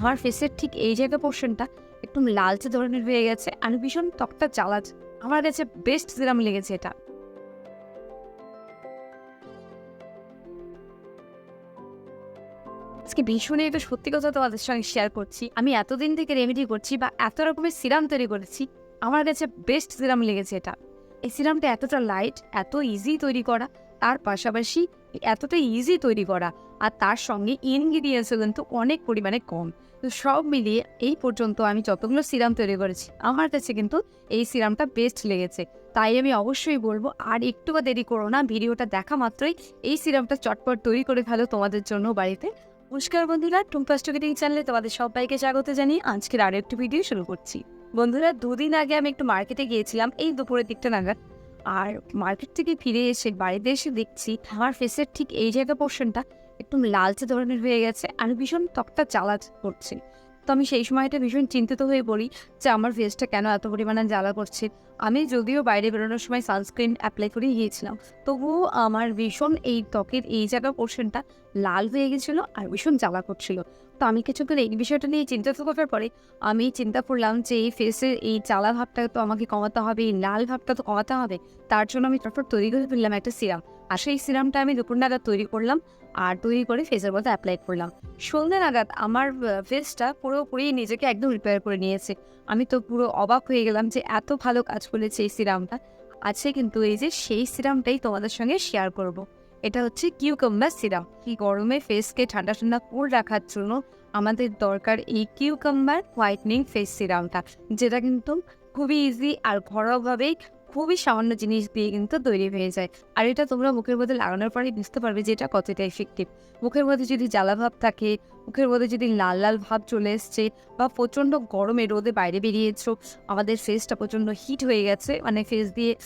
আমার ফেসের ঠিক এই জায়গা পোর্শনটা একদম লালচে ধরনের হয়ে গেছে আর ভীষণ ত্বকটা জ্বালা আমার কাছে বেস্ট সিরাম লেগেছে এটা। আজকে ভীষণই একটা সত্যি কথা তোমাদের সঙ্গে শেয়ার করছি। আমি এতদিন থেকে রেমেডি করছি বা এত রকমের সিরাম তৈরি করেছি, আমার কাছে বেস্ট সিরাম লেগেছে এটা। এই সিরামটা এতটা লাইট এত ইজি তৈরি করা তার পাশাপাশি এতটা ইজি তৈরি করা আর তার সঙ্গে ইনগ্রিডিয়েন্টসও কিন্তু অনেক পরিমাণে কম। তো সব মিলিয়ে এই পর্যন্ত আমি যতগুলো সিরাম তৈরি করেছি, আমার কাছে কিন্তু এই সিরামটা বেস্ট লেগেছে। তাই আমি অবশ্যই বলব, আর একটু বা দেরি করো না, ভিডিওটা দেখা মাত্রই এই সিরামটা চটপট তৈরি করে ফেলো তোমাদের জন্য বাড়িতে। নমস্কার বন্ধুরা, টুম্পাস টুকিটিং চ্যানেলে তোমাদের সবাইকে স্বাগত জানিয়ে আজকের আরও ভিডিও শুরু করছি। বন্ধুরা, দুদিন আগে আমি একটু মার্কেটে গিয়েছিলাম, এই দুপুরের দিকটা নাগাদ। আর মার্কেট থেকে ফিরে এসে বাড়িতে এসে দেখছি আমার ফেসের ঠিক এই জায়গা পোর্শনটা একটু লালচে ধরনের হয়ে গেছে আর ভীষণ ত্বকটা জ্বালা করছে। তো আমি সেই সময়টা ভীষণ চিন্তিত হয়ে পড়ি যে আমার ফেসটা কেন এত পরিমাণে জ্বালা করছে। আমি যদিও বাইরে বেরোনোর সময় সানস্ক্রিন অ্যাপ্লাই করে গিয়েছিলাম। তবুও আমার ভীষণ এই ত্বকের এই জায়গা পোর্শনটা লাল হয়ে গেছিল আর ভীষণ জ্বালা করছিল। তো আমি কিছুক্ষণ এই বিষয়টা নিয়ে চিন্তিত করার পরে আমি চিন্তা করলাম যে এই ফেসের এই চালা ভাবটা তো আমাকে কমাতে হবে, এই লাল ভাবটা তো কমাতে হবে। তার জন্য আমি তারপর তৈরি করে ফেললাম একটা সিরাম আর সেই সিরামটা আমি দুপুর নাগাদ তৈরি করলাম আর তৈরি করে ফেসের মধ্যে অ্যাপ্লাই করলাম। সন্ধ্যে নাগাদ আমার ফেসটা পুরোপুরি নিজেকে একদম রিপেয়ার করে নিয়েছে। আমি তো পুরো অবাক হয়ে গেলাম যে এত ভালো কাজ করেছে এই সিরামটা আছে কিন্তু এই যে সেই সিরামটাই তোমাদের সঙ্গে শেয়ার করব। এটা হচ্ছে কিউকাম্বার সিরাম কি গরমে ফেসকে ঠান্ডা ঠান্ডা কুল রাখার জন্য আমাদের দরকার এই কিউকাম্বার হোয়াইটনিং ফেস সিরামটা, যেটা কিন্তু খুবই ইজি আর ঘরোয়াভাবেই খুবই সামান্য জিনিস দিয়ে কিন্তু তৈরি হয়ে যায়। আর এটা তোমরা মুখের মধ্যে লাগানোর পরেই বুঝতে পারবে যে এটা কতটা এফেক্টিভ মুখের মধ্যে যদি জ্বালা ভাব থাকে, মুখের মধ্যে যদি লাল লাল ভাব চলে এসছে বা প্রচণ্ড গরমে রোদে বাইরে বেরিয়েছো, আমাদের ফেসটা প্রচণ্ড হিট হয়ে গেছে মানে ফেস দিয়ে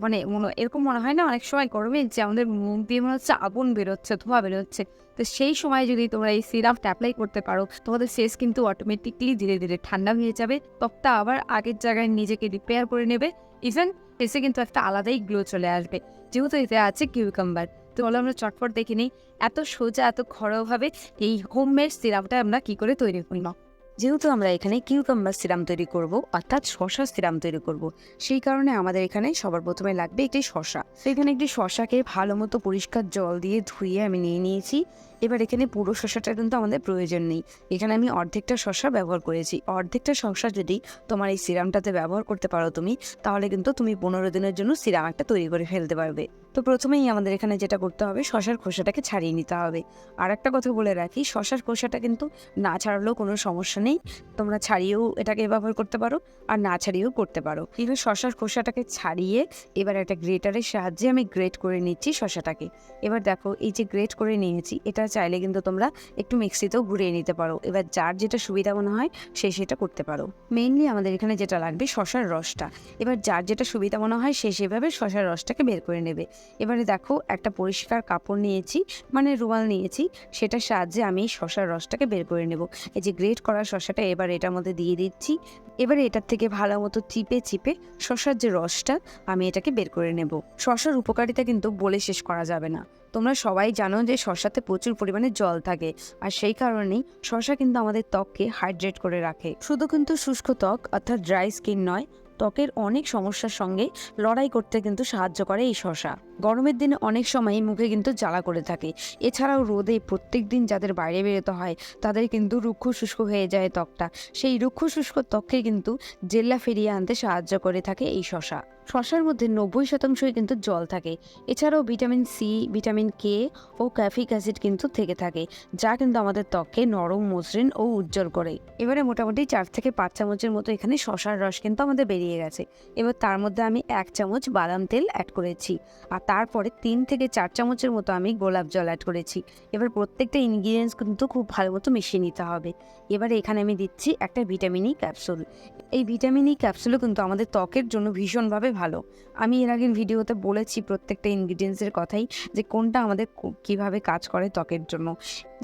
মনে- এরকম মনে হয় না অনেক সময় গরমে যে আমাদের মুখ দিয়ে মনে হচ্ছে আগুন বেরোচ্ছে, ধোঁয়া বেরোচ্ছে। তো সেই সময় যদি তোমরা এই সিরামটা অ্যাপ্লাই করতে পারো, তোমাদের ফেস কিন্তু অটোমেটিকলি ধীরে ধীরে ঠান্ডা হয়ে যাবে। ত্বকটা আবার আগের জায়গায় নিজেকে রিপেয়ার করে নেবে। ইভেন ফেসে কিন্তু একটা আলাদাই গ্লো চলে আসবে। যেহেতু এতে আছে কিউকাম্বার তো বলো আমরা চটপট দেখে নিই। এত সোজা, এত ঘরোয়াভাবে এই হোমমেড সিরামটা আমরা কী করে তৈরি করলাম? যেহেতু আমরা এখানে কিউকাম্বার সিরাম তৈরি করব, অর্থাৎ শশা সিরাম তৈরি করব, সেই কারণে আমাদের এখানে সবার প্রথমে লাগবে একটি শশা সেখানে একটি শশাকে ভালো মতো পরিষ্কার জল দিয়ে ধুয়ে আমি নিয়ে নিয়েছি। এবার এখানে পুরো শশাটা কিন্তু আমাদের প্রয়োজন নেই। এখানে আমি অর্ধেকটা শশা ব্যবহার করেছি। অর্ধেকটা শশা যদি তোমার এই সিরামটাতে ব্যবহার করতে পারো তুমি, তাহলে কিন্তু তুমি পনেরো দিনের জন্য সিরাম একটা তৈরি করে ফেলতে পারবে। তো প্রথমেই আমাদের এখানে যেটা করতে হবে শশার খোসাটাকে ছাড়িয়ে নিতে হবে। আর একটা কথা বলে রাখি শশার খোসাটা কিন্তু না ছাড়ালেও কোনো সমস্যা নেই। তোমরা ছাড়িয়েও এটাকে ব্যবহার করতে পারো আর না ছাড়িয়েও করতে পারো। এবার শশার খোসাটাকে ছাড়িয়ে এবার একটা গ্রেটারের সাহায্যে আমি গ্রেট করে নিচ্ছি শশাটাকে এবার দেখো, এই যে গ্রেট করে নিয়েছি, এটা চাইলে কিন্তু তোমরা একটু মিক্সিতেও ঘুরিয়ে নিতে পারো। এবার যার যেটা সুবিধা মনে হয়, সে সেটা করতে পারো। মেইনলি আমাদের এখানে যেটা লাগবে শশার রসটা। এবার যার যেটা সুবিধা মনে হয়, সে সেভাবে শশার রসটাকে বের করে নেবে। এবারে দেখো, একটা পরিষ্কার কাপড় নিয়েছি মানে রুমাল নিয়েছি, সেটার সাহায্যে আমি শশার রসটাকে বের করে নেব। এই যে গ্রেট করা শশাটা, এবার এটার মধ্যে দিয়ে দিচ্ছি। এবারে এটার থেকে ভালো মতো চিপে চিপে শশার যে রসটা, আমি এটাকে বের করে নেব। শশার উপকারিতা কিন্তু বলে শেষ করা যাবে না। তোমরা সবাই জানো যে শশাতে প্রচুর পরিমাণে জল থাকে। আর সেই কারণেই শশা কিন্তু আমাদের ত্বককে হাইড্রেট করে রাখে। শুধু কিন্তু শুষ্ক ত্বক অর্থাৎ ড্রাই স্কিন নয়, ত্বকের অনেক সমস্যার সঙ্গে লড়াই করতে কিন্তু সাহায্য করে এই শশা গরমের দিনে অনেক সময় মুখে কিন্তু জ্বালা করে থাকে। এছাড়াও রোদে প্রত্যেক দিন যাদের বাইরে বেরোতে হয়, তাদের কিন্তু রুক্ষ শুষ্ক হয়ে যায় ত্বকটা। সেই রুক্ষ শুষ্ক ত্বককে কিন্তু জেল্লা ফিরিয়ে আনতে সাহায্য করে থাকে এই শশা। শশার মধ্যে নব্বই শতাংশই কিন্তু জল থাকে। এছাড়াও ভিটামিন সি ভিটামিন কে ও ক্যাফিক অ্যাসিড কিন্তু থেকে থাকে, যা কিন্তু আমাদের ত্বককে নরম, মসৃণ ও উজ্জ্বল করে। এবারে মোটামুটি চার থেকে পাঁচ চামচের মতো এখানে শশার রস কিন্তু আমাদের বেরিয়ে গেছে। এবার তার মধ্যে আমি এক চামচ বাদাম তেল অ্যাড করেছি। আর তারপরে তিন থেকে চার চামচের মতো আমি গোলাপ জল অ্যাড করেছি। এবার প্রত্যেকটা ইনগ্রিডিয়েন্টস কিন্তু খুব ভালো মতো মিশিয়ে নিতে হবে। এবারে এখানে আমি দিচ্ছি একটা ভিটামিন ই ক্যাপসুল এই ভিটামিন ই ক্যাপসুলও কিন্তু আমাদের ত্বকের জন্য ভীষণভাবে ভালো। আমি এর আগের ভিডিওতে বলেছি প্রত্যেকটা ইনগ্রিডিয়েন্টসের কথাই যে কোনটা আমাদের কীভাবে কাজ করে ত্বকের জন্য।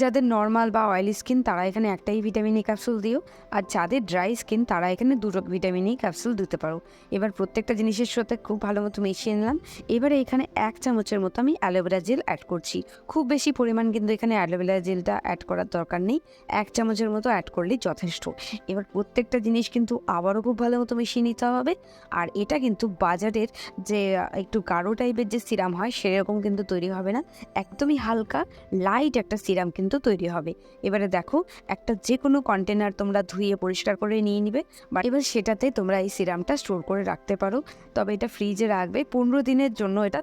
যাদের নর্মাল বা অয়েলি স্কিন তারা এখানে একটাই ভিটামিন ই ক্যাপসুল দিও। আর যাদের ড্রাই স্কিন তারা এখানে দুটো ভিটামিন ই ক্যাপসুল দিতে পারো। এবার প্রত্যেকটা জিনিসের সাথে খুব ভালো মতো মিশিয়ে নিলাম। এবারে এখানে এক চামচের মতো আমি অ্যালোভেরা জেল অ্যাড করছি। খুব বেশি পরিমাণ কিন্তু এখানে অ্যালোভেরা জেলটা অ্যাড করার দরকার নেই। এক চামচের মতো অ্যাড করলেই যথেষ্ট। এবার প্রত্যেকটা জিনিস কিন্তু আবারও খুব ভালো মতো মিশিয়ে নিতে হবে। আর এটা কিন্তু বাজারের যে, একটু গাঢ় টাইপের যে সিরাম হয়, সেরকম কিন্তু তৈরি হবে না। একদমই হালকা লাইট একটা সিরাম কিন্তু তৈরি হবে। এবারে দেখো, একটা যে কোনো কন্টেনার তোমরা ধুয়ে পরিষ্কার করে নিয়ে নিবে বা এবার সেটাতে তোমরা এই সিরামটা স্টোর করে রাখতে পারো। তবে এটা ফ্রিজে রাখবে। পনেরো দিনের জন্য এটা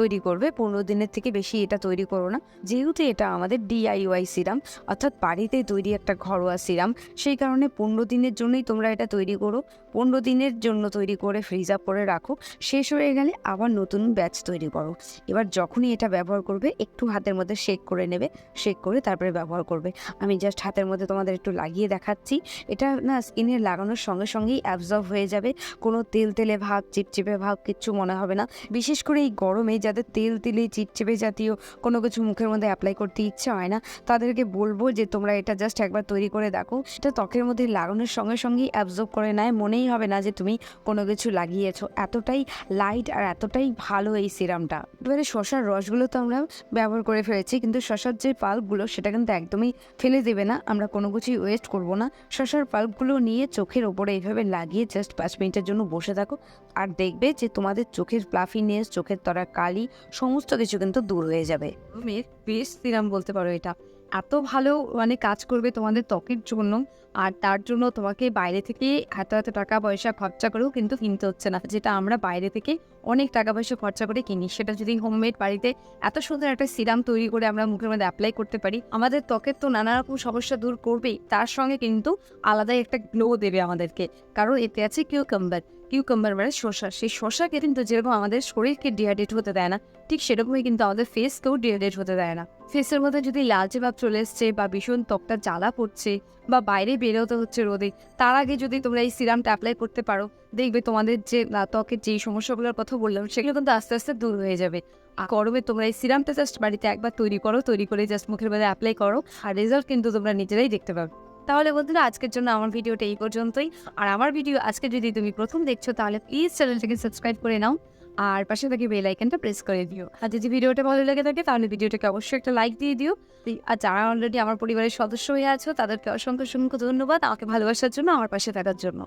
তৈরি করবে, পনেরো দিনের থেকে বেশি এটা তৈরি করো না। যেহেতু এটা আমাদের ডিআইওয়াই সিরাম, অর্থাৎ বাড়িতে তৈরি একটা ঘরোয়া সিরাম, সেই কারণে পনেরো দিনের জন্যই তোমরা এটা তৈরি করো। পনেরো দিনের জন্য তৈরি করে ফ্রিজ আপ করে রাখো, শেষ হয়ে গেলে আবার নতুন ব্যাচ তৈরি করো। এবার যখনই এটা ব্যবহার করবে, একটু হাতের মধ্যে শেক করে নেবে শেক করে তারপরে ব্যবহার করবে। আমি জাস্ট হাতের মধ্যে তোমাদের একটু লাগিয়ে দেখাচ্ছি। এটা না স্কিনে লাগানোর সঙ্গে সঙ্গেই অ্যাবজর্ব হয়ে যাবে। কোনো তেল তেলে ভাব, চিপচিপে ভাব, কিচ্ছু মনে হবে না। বিশেষ করে এই গরমে যাদের তেল তেলে চিপচিপে জাতীয় কোনো কিছু মুখের মধ্যে অ্যাপ্লাই করতে ইচ্ছে হয় না, তাদেরকে বলব যে তোমরা এটা জাস্ট একবার তৈরি করে দেখো। এটা ত্বকের মধ্যে লাগানোর সঙ্গে সঙ্গেই অ্যাবজর্ব করে নেয়। মনেই হবে না যে তুমি কোনো কিছু লাগিয়েছো। এতটাই লাইট আর এতটাই ভালো এই সিরামটা এবারে শশার রসগুলো তো আমরা ব্যবহার করে ফেলেছি, কিন্তু শশার যে পাল্পগুলো, সেটা কিন্তু একদমই ফেলে দেবে না। আমরা কোনো কিছুই ওয়েস্ট করব না। শশার পাল্পগুলো নিয়ে চোখের ওপরে এইভাবে লাগিয়ে জাস্ট পাঁচ মিনিটের জন্য বসে থাকো। আর দেখবে যে তোমাদের চোখের প্লাফিনেস চোখের তরা কালি সমস্ত কিছু কিন্তু দূর হয়ে যাবে। গরমের বেশ সিরাম বলতে পারো এটা। এত ভালো মানে কাজ করবে তোমাদের ত্বকের জন্য, আর তার জন্য তোমাকে বাইরে থেকে এত এত টাকা পয়সা খরচা করেও কিন্তু কিনতে হচ্ছে না। যেটা আমরা বাইরে থেকে অনেক টাকা পয়সা খরচা করে কিনি। সেটা যদি হোমমেড বাড়িতে এত সুন্দর একটা সিরাম তৈরি করে আমরা মুখের মধ্যে অ্যাপ্লাই করতে পারি, আমাদের ত্বকের তো নানা রকম সমস্যা দূর করবেই। তার সঙ্গে কিন্তু আলাদাই একটা গ্লো দেবে আমাদেরকে। কারণ এতে আছে কিউকাম্বার কিউকাম্বার মানে শসা। সেই শসাকে কিন্তু যেরকম আমাদের শরীরকে ডিহাইড্রেট হতে দেয় না, ঠিক সেরকমই কিন্তু আমাদের ফেসকেও ডিহাইড্রেট হতে দেয় না। ফেসের মধ্যে যদি লালচে ভাব চলে এসছে বা ভীষণ ত্বকটা জ্বালা পড়ছে বা বাইরে বেরোতে হচ্ছে রোদে, তার আগে যদি তোমরা এই সিরামটা অ্যাপ্লাই করতে পারো, দেখবে তোমাদের যে ত্বকের যেই সমস্যাগুলোর কথা বললাম, সেগুলো কিন্তু আস্তে আস্তে দূর হয়ে যাবে। আর গরমে তোমরা এই সিরামটা জাস্ট বাড়িতে একবার তৈরি করো, তৈরি করে জাস্ট মুখের মধ্যে অ্যাপ্লাই করো, আর রেজাল্ট কিন্তু তোমরা নিজেরাই দেখতে পাবে। তাহলে বন্ধুরা, আজকের জন্য আমার ভিডিওটা এই পর্যন্তই। আর আমার ভিডিও আজকে যদি তুমি প্রথম দেখছ, তাহলে প্লিজ চ্যানেলটাকে সাবস্ক্রাইব করে নাও। আর পাশে থাকে বেল আইকনটা প্রেস করে দিও। আর যদি ভিডিওটা ভালো লেগে থাকে, তাহলে ভিডিওটাকে অবশ্যই একটা লাইক দিয়ে দিও। আর যারা অলরেডি আমার পরিবারের সদস্য হয়ে আছো, তাদেরকে অসংখ্য অসংখ্য ধন্যবাদ। আমাকে ভালোবাসার জন্য, আমার পাশে থাকার জন্য।